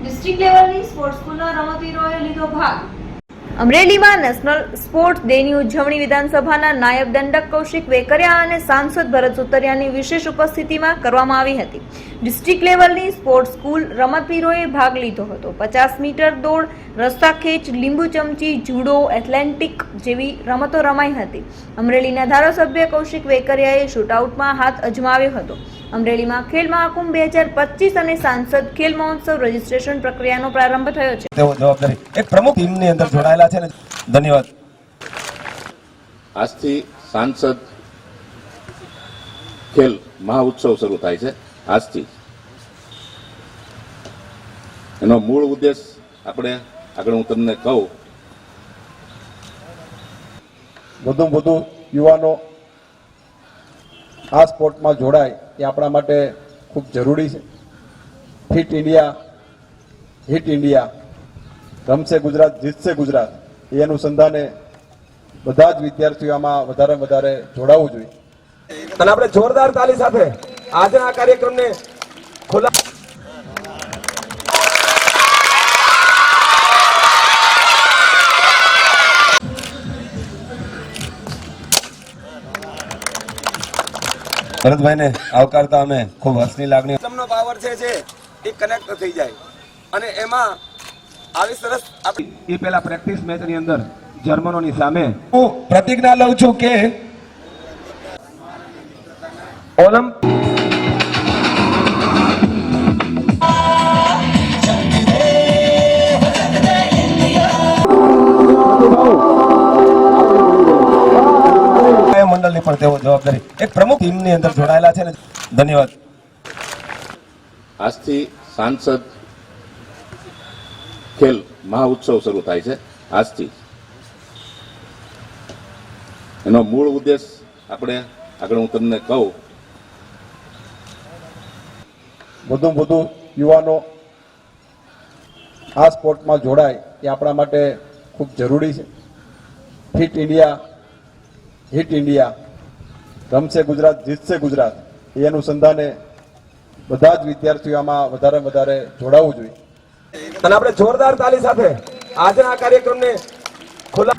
District લેવલની sports સ્કૂલના રમતવીરોએ લીધો ભાગ. અમરેલીમાં નેશનલ સ્પોર્ટ્સ ડેની ઉજવણી વિધાનસભાના નાયબ દંડક કૌશિક વેકરિયા અને સાંસદ ભરત સુતરિયાની વિશેષ ઉપસ્થિતિમાં કરવામાં આવી હતી. ડિસ્ટ્રિક્ટ લેવલની સ્પોર્ટ્સ સ્કૂલ રમતવીરોએ ભાગ લીધો હતો. પચાસ મીટર દોડ, રસ્તા ખેંચ, લીંબુ ચમચી, જુડો, એથ્લેન્ટિક જેવી રમતો રમાઈ હતી. અમરેલીના ધારાસભ્ય કૌશિક વેકરિયાએ શૂટઆઉટમાં હાથ અજમાવ્યો હતો. અમરેલીમાં ખેલ મહાકુંભ બે હજાર પચીસ અને સાંસદ ખેલ મહોત્સવ રજીસ્ટ્રેશન પ્રક્રિયાનો પ્રારંભ થયો છે. તેઓ જવાબદારી એક પ્રમુખ ટીમની અંદર જોડાયેલા છે ધન્યવાદ. આજથી સાંસદ ખેલ મહાઉત્સવ શરૂ થાય છે. આજથી. એનો મૂળ ઉદ્દેશ આપણે આગળ હું તમને કહું. વધુ વધુ યુવાનો આ સ્પોર્ટમાં જોડાય. એ આપણા માટે ખૂબ જરૂરી છે. ફિટ ઇન્ડિયા, હિટ ઇન્ડિયા, રમશે ગુજરાત, જીતશે ગુજરાત, એ અનુસંધાને બધા જ વિદ્યાર્થીઓ આમાં વધારે વધારે જોડાવવું જોઈએ. અને આપણે જોરદાર તાલી સાથે આજના આ કાર્યક્રમને ખુલ્લા ભરતભાઈને આવકારતા અમે ખૂબ હર્ષની લાગણી તમનો પાવર છે જે એ કનેક્ટ થઈ જાય. અને એમાં આવી સરસ એ પહેલા પ્રેક્ટિસ મેચની અંદર જર્મનોની સામે હું પ્રતિજ્ઞા લઉં છું કે ઓલમ્પ મંડળની પણ તેઓ જવાબદારી એક પ્રમુખ ટીમની અંદર જોડાયેલા છે ને. ધન્યવાદ. આજથી સાંસદ ખેલ મહાઉત્સવ શરૂ થાય છે. આજથી. એનો મૂળ ઉદ્દેશ આપણે આગળ હું તમને કહું. વધુ વધુ યુવાનો આ સ્પોર્ટમાં જોડાય એ આપણા માટે ખૂબ જરૂરી છે. ફિટ ઇન્ડિયા હિટ ઇન્ડિયા રમશે ગુજરાત જીતશે ગુજરાત. એ અનુસંધાને બધા જ વિદ્યાર્થીઓ આમાં વધારે વધારે જોડાવવું જોઈએ. અને આપણે જોરદાર તાલી સાથે આજના કાર્યક્રમને ખુલ્લા